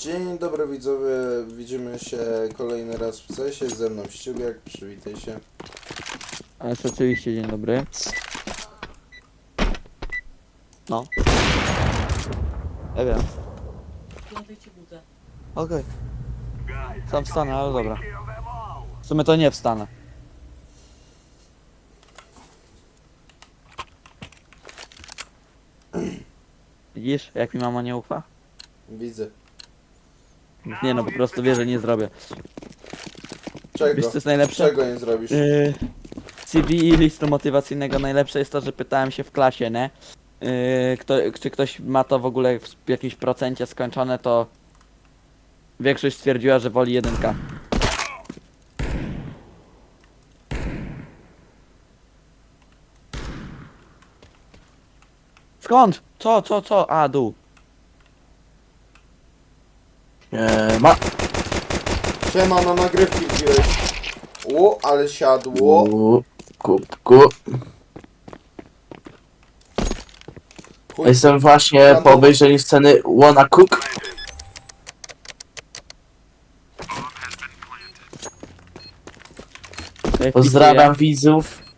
Dzień dobry widzowie, widzimy się kolejny raz w CESie, ze mną Ściubiak, przywitaj się. Ale oczywiście dzień dobry. No. Ja wiem. piątej cię budzę. Okej. Sam wstanę, ale dobra. W sumie to nie wstanę. Widzisz, jak mi mama nie ufa? Widzę. Nie no, po prostu wie, że nie zrobię. Czego? Wiesz co jest najlepsze? Czego nie zrobisz? Yy, CV listu motywacyjnego najlepsze jest to, że pytałem się w klasie, nie? Yy, kto, czy ktoś ma to w ogóle w jakimś procencie skończone, to większość stwierdziła, że woli jedynka. Skąd? Co, co, co? A, dół. Eee, ma. Siema, na nagrywki wbiłeś. O, ale siadło. U, Kubku. Chuj, Jestem właśnie po obejrzeniu sceny Wanna Cook. Pozdrawiam widzów.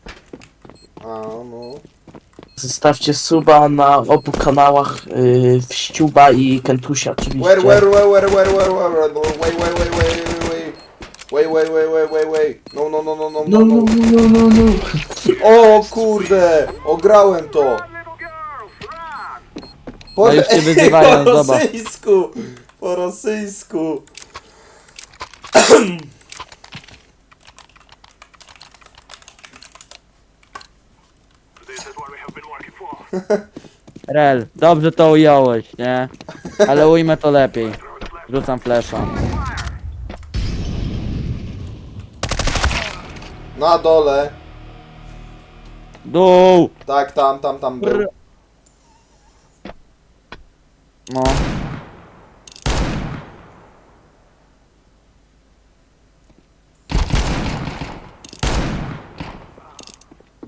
No. Zostawcie suba na obu kanałach yy, Wściuba i Kentusia oczywiście. Where, where, where, where, where, where, where, where, wait, wait, wait, wait, wait, wait. Wait, wait, wait, wait, wait, wait. No, no, no, no, no, No, no, no, no. no, no, no. O kurde, ograłem to. Po, No już cię wyzywają, po zobacz. rosyjsku, po rosyjsku. Rel, dobrze to ująłeś, nie? Ale ujmę to lepiej. Rzucam flesza. Na dole. Dół! Tak, tam, tam, tam był. Brr. No.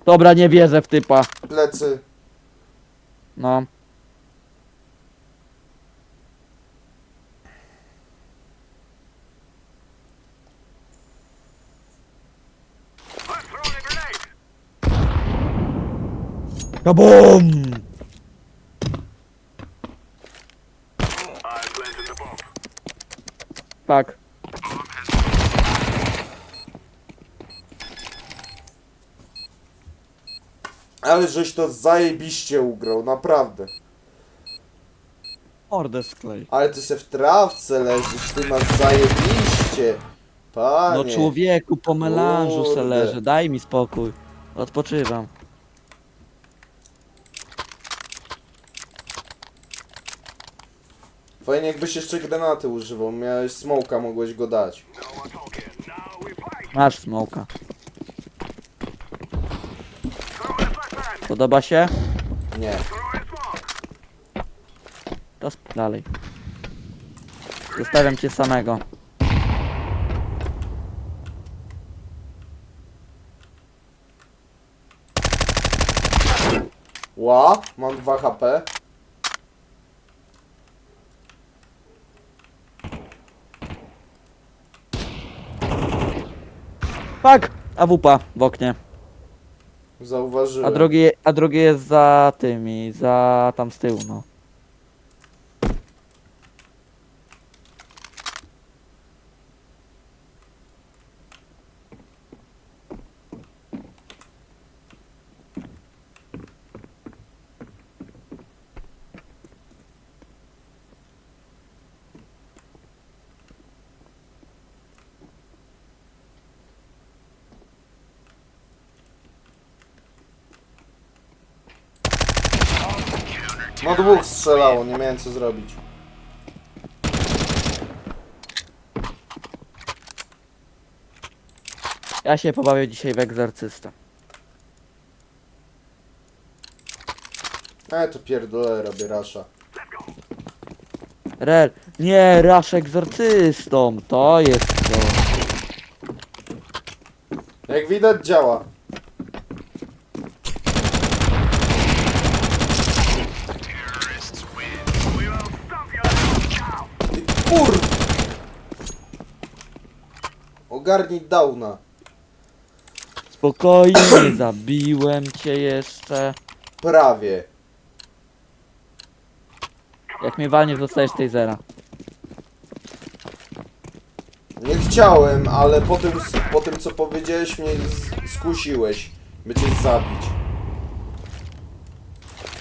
Dobra, nie wierzę w typa. Plecy. Но... Кабум! Так. Ale żeś to zajebiście ugrał, naprawdę. Mordę sklej. Ale ty se w trawce leżysz, ty masz zajebiście. Panie. No człowieku, po melanżu se Kurde. leżę, daj mi spokój. Odpoczywam. Fajnie jakbyś jeszcze granaty używał, miałeś smoka, mogłeś go dać. Masz smoka. Podoba się? Nie. To sp- dalej. Zostawiam cię samego. Ła, mam 2 HP. Fuck! AWP w oknie. Zauważyłem. A drugi, a drugi jest za tymi, za tam z tyłu, no. No dwóch strzelało, nie miałem co zrobić. Ja się pobawię dzisiaj w egzorcystę. E, to pierdolę, robię rasza. Rel, nie, rasz egzorcystą, to jest to. Jak widać działa. Ogarnij downa. Spokojnie, zabiłem cię jeszcze. Prawie. Jak mnie walniesz, dostajesz tej zera. Nie chciałem, ale po tym, po tym co powiedziałeś mnie z- skusiłeś, by cię zabić.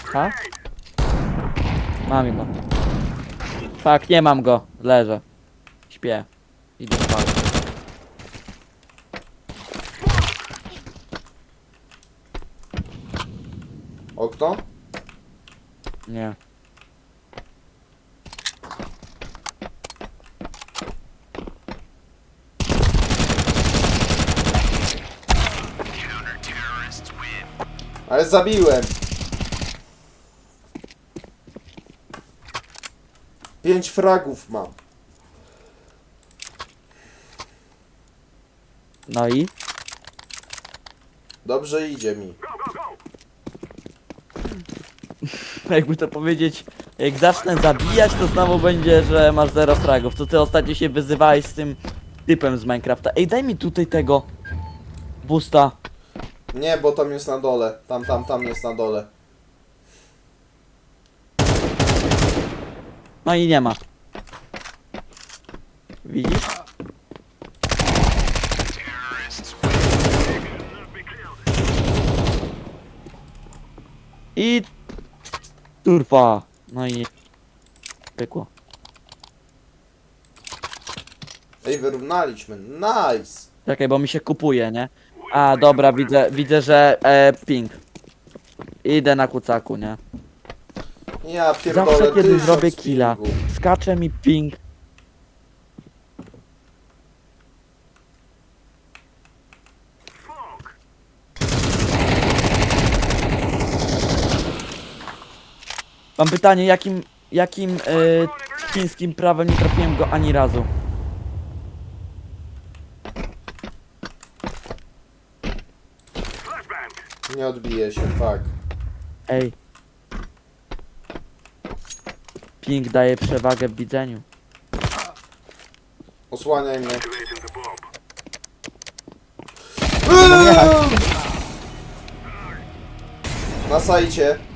Ha? Mam go. Fak, nie mam go. Leżę. Śpię. Idę spać. Okno? Nie. Ale zabiłem. Pięć fragów mam. No i? Dobrze idzie mi. Jakby to powiedzieć, jak zacznę zabijać, to znowu będzie, że masz zero fragów. To ty ostatnio się wyzywałeś z tym typem z Minecrafta. Ej, daj mi tutaj tego. Busta. Nie, bo tam jest na dole. Tam, tam, tam jest na dole. No i nie ma. Widzisz? I turfa. No i pykło. Ej, wyrównaliśmy. Nice! Czekaj, bo mi się kupuje, nie? A, dobra, widzę, widzę, że e, ping. Idę na kucaku, nie? Ja pierdolę Zawsze kiedy zrobię killa, pingu. skacze mi ping. Mam pytanie, jakim, jakim e, chińskim prawem nie trafiłem go ani razu? Nie odbije się, fuck. Ej. Ping daje przewagę w widzeniu. Osłaniaj mnie. Na sajcie.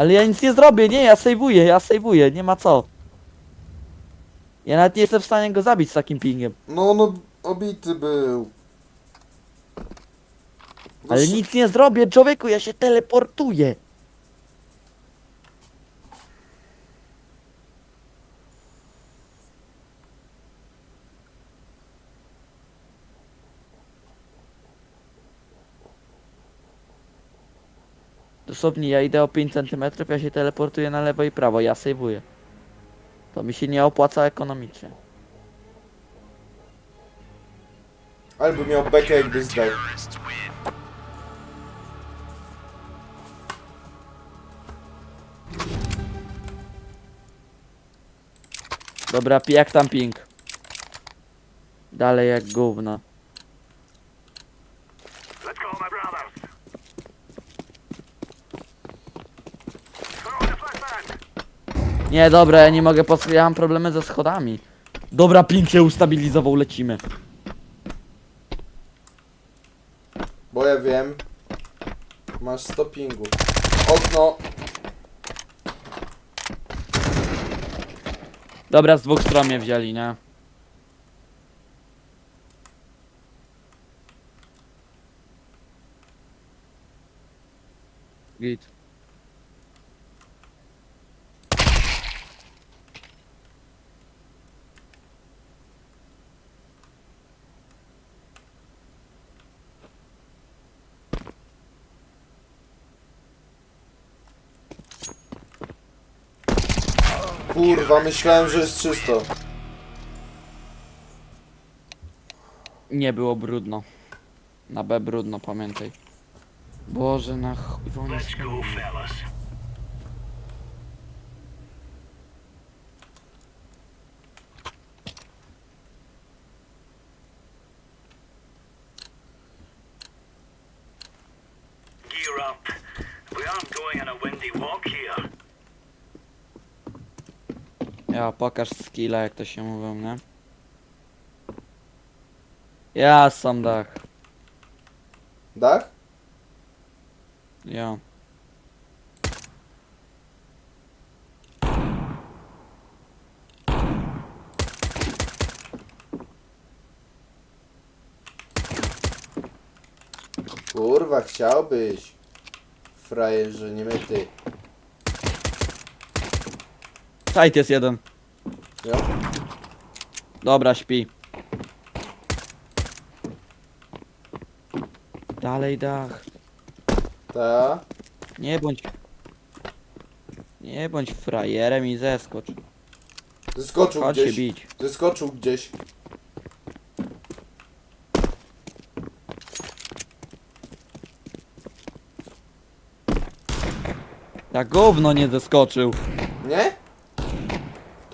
Ale ja nic nie zrobię, nie, ja sejwuję, ja sejwuję, nie ma co. Ja nawet nie jestem w stanie go zabić z takim pingiem. No, no, obity był. Ale Dosz- nic nie zrobię, człowieku, ja się teleportuję. Dosłownie ja idę o 5 cm, ja się teleportuję na lewo i prawo, ja sejwuję. To mi się nie opłaca ekonomicznie. Ale by miał bekę jakby zdał. Dobra, jak tam ping? Dalej jak gówno. Nie, dobra, ja nie mogę pod... Ja mam problemy ze schodami. Dobra, ping się ustabilizował, lecimy. Bo ja wiem. Masz stopingu. Okno. Dobra, z dwóch stron mnie wzięli, nie? Git. Kurwa, myślałem, że jest czysto. Nie było brudno. Na B brudno, pamiętaj. Boże, na chuj wolnie skończy. Gear Ja, pokaż skilla, jak to się mówią, nie? Ja sam dach. Dach? Ja. Kurwa, chciałbyś. Frajerze, nie myty. Sajt jest jeden. Dobra, śpi. Dalej dach. Ta. Nie bądź... Nie bądź frajerem i zeskocz. Zeskoczył Chodź się gdzieś. bić. Zeskoczył gdzieś. Tak gówno nie zeskoczył. Nie?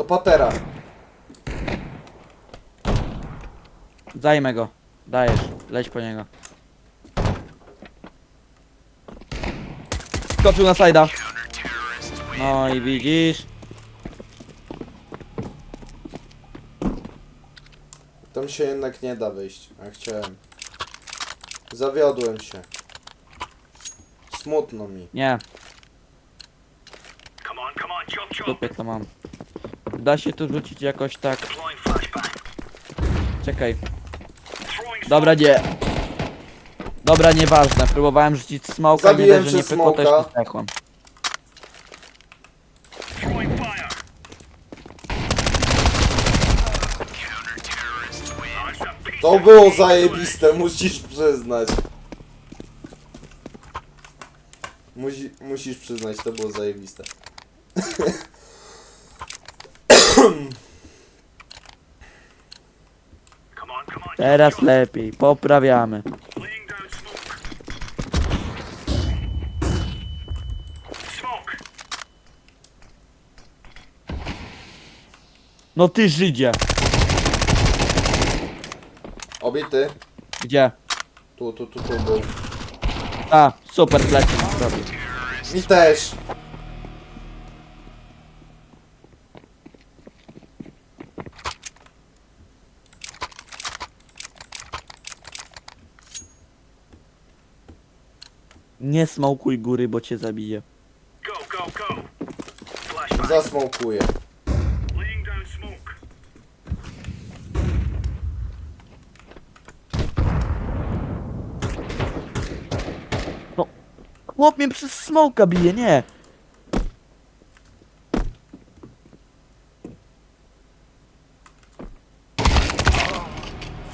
To patera. Zajmę go. Dajesz. Leć po niego. Skoczył na sajda. No i widzisz. Tam się jednak nie da wyjść. A chciałem. Zawiodłem się. Smutno mi. Nie, Come on, come on, jump, jump. dupie to mam. Da się tu rzucić jakoś tak. Czekaj. Dobra, nie. Dobra, nieważne. Próbowałem rzucić smoka, nie Zabiłem że nie przez pykło, też smoka. zdechłem. To było zajebiste, musisz przyznać. Musi, musisz przyznać, to było zajebiste. Come on, come on. Teraz lepiej. Poprawiamy. No ty Żydzie. Obity. Gdzie? Tu, tu, tu, tu był. A, super plecy nam zrobił. Mi też. Nie smokuj góry, bo cię zabije. Go, go, go. Flashbang. Zasmokuję. Laying down smoke. Chłop mnie przez smoka bije, nie.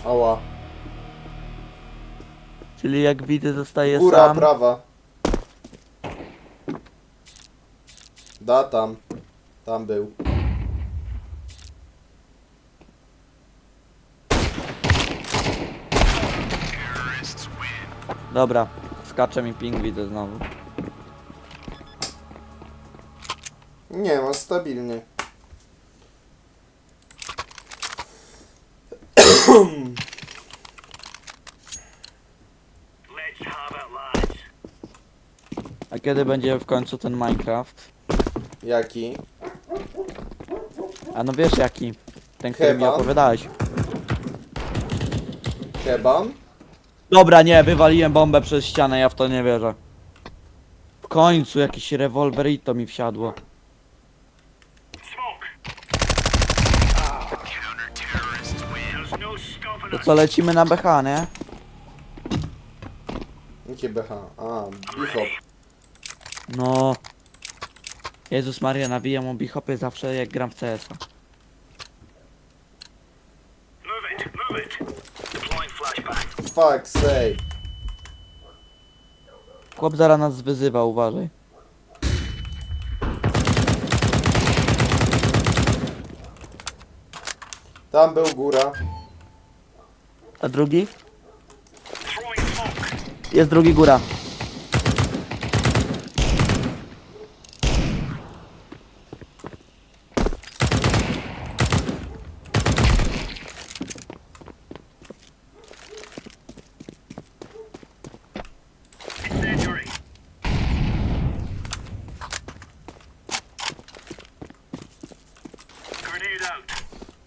Ała. Czyli jak widzę zostaje Góra sam. prawa. Da tam. Tam był. Dobra, skacze mi ping, widzę znowu. Nie, ma stabilnie. Let's have it, lads. A kiedy będzie w końcu ten Minecraft? Jaki? A no wiesz jaki? Ten, który mi Chyba. opowiadałeś. Keban? Dobra, nie, wywaliłem bombę przez ścianę, ja w to nie wierzę. W końcu jakiś rewolwerito mi wsiadło. Smoke. There's no stopping To co, lecimy na BH, nie? Jakie BH? A, Bichop. No. Jezus Maria, nawijam o bichopy zawsze jak gram w CS-a. Move it, move it. Deploying flashbang. Fuck say. Chłop zaraz nas wyzywa, uważaj. Tam był góra. A drugi? Throwing smoke. Jest drugi góra.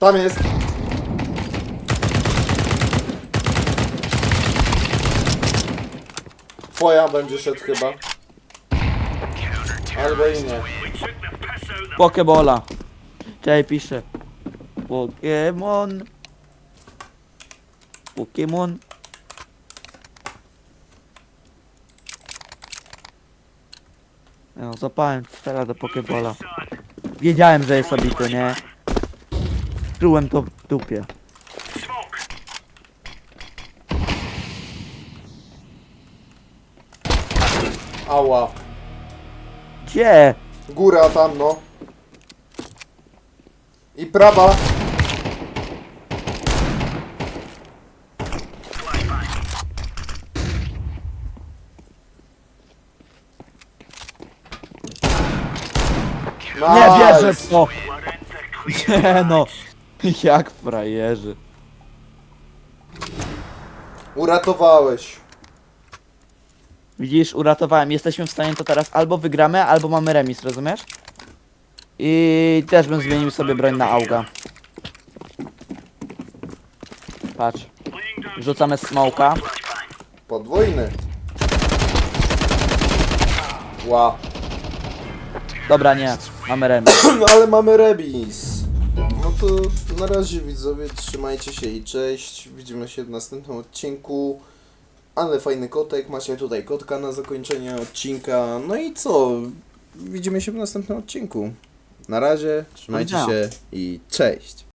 Tam jest. Twoja będzie szedł chyba. Albo i nie. Pokebola. Piszę. Pokemon. Pokemon. No, zapałem teraz do Pokebola. Wiedziałem, że jest obity, nie? Czułem to w dupie. Ała. Gdzie? Góra tam, no. I prawa. Nie wierzę w to! Nie no. Jak frajerzy. Uratowałeś. Widzisz, uratowałem. Jesteśmy w stanie to teraz albo wygramy, albo mamy remis, rozumiesz? I też bym zmienił sobie broń na auga. Patrz. Rzucamy smoka. Podwójny. Ła. Dobra, nie. Mamy remis. No ale mamy remis. To na razie widzowie, trzymajcie się i cześć. Widzimy się w następnym odcinku. Ale fajny kotek, macie tutaj kotka na zakończenie odcinka. No i co? Widzimy się w następnym odcinku. Na razie, trzymajcie się i cześć.